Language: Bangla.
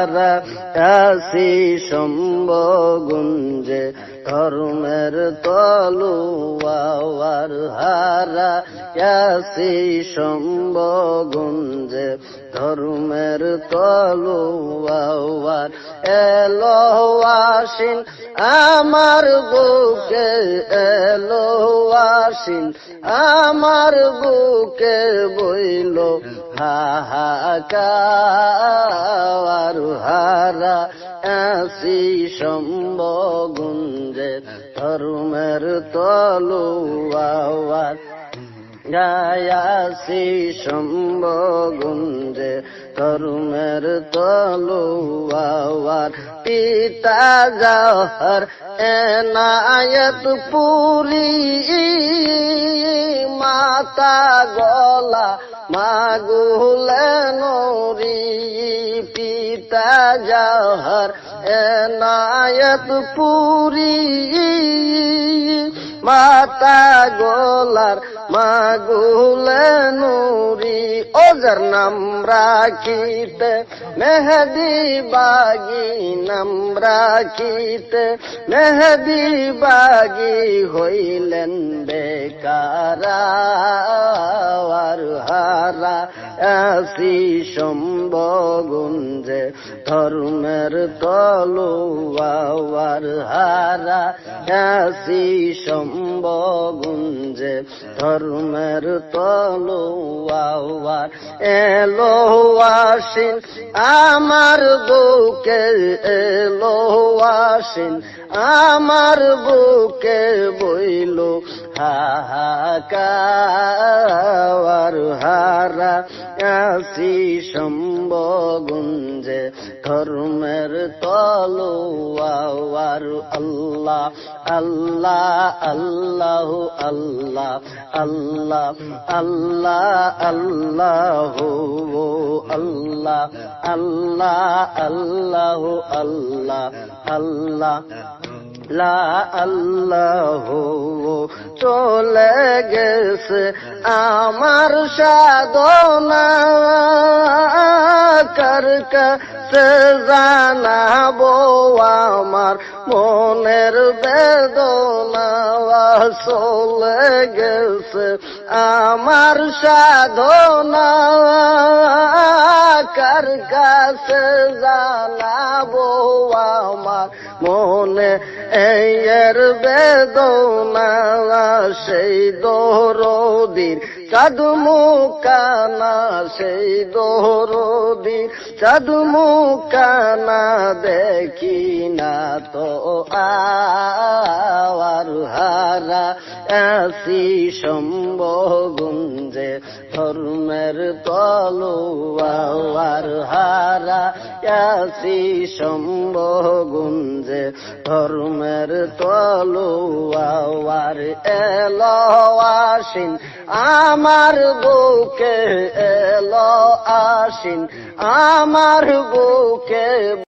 তারা আসি সম্ভব গুঞ্জে ধর্মের তলুয়ার হারা। আসি সম্ভ গুঞ্জে ধর্মের তলুয়ার এলো আসিন আমার বুকে এলো আসিন আমার বুকে বইল হাহা হাহাকার হারা। আসি সম্ভ গুঞ্জে ধর্মের তলুয়ার গায়াসি সম্ভ গুঞ্জে তরুণের তলুয়ার পিতা জহর এনায়ত পুরি, মাতা গলা মাগুলে নরি। পিতা জহর এনায়ত পুরি। মাতা গোলার মাগুলে নুরি, ওজর নাম রাখিতে, মেহদি বাগি নাম রাখিতে, মেহদি বাগি হইলেন বেকারা হারা আসি সম্ভ গুঞ্জে ধর্মের তলুয়ার হারা। আসি সম্ভ গুঞ্জে ধর্মের তলুয়ার এলো আসিন। আমার বুকে এলো আসিন। আমার বুকে বইল হাহাকার হারা। আসি সম্ভ গুঞ্জে, ধর্মের তলুয়ার আল্লাহ আল্লাহ আল্লাহ আল্লাহ আল্লাহ আল্লাহ আল্লাহ আল্লাহ আল্লাহ আল্লাহ আল্লাহ আল্লাহ লা আল্লাহ চলে গেছে আমার সাধনা। কর কাছে জানাব আমার মনের বেদনা? চলে গেছে আমার সাধনা। কার কাছে জানাব আমার মনে এর বেদনা সেই দোহরদির চাদমু কানা সেই দোহরদির চাদমু কানা দেখি না তো আর হারা। আসি সম্ভব ধর্মের তলুয়ার হারা আসি সম্ভ গুঞ্জে ধর্মের তলুয়ার এলো আসিন আমার বুকে এলো আসিন আমার বুকে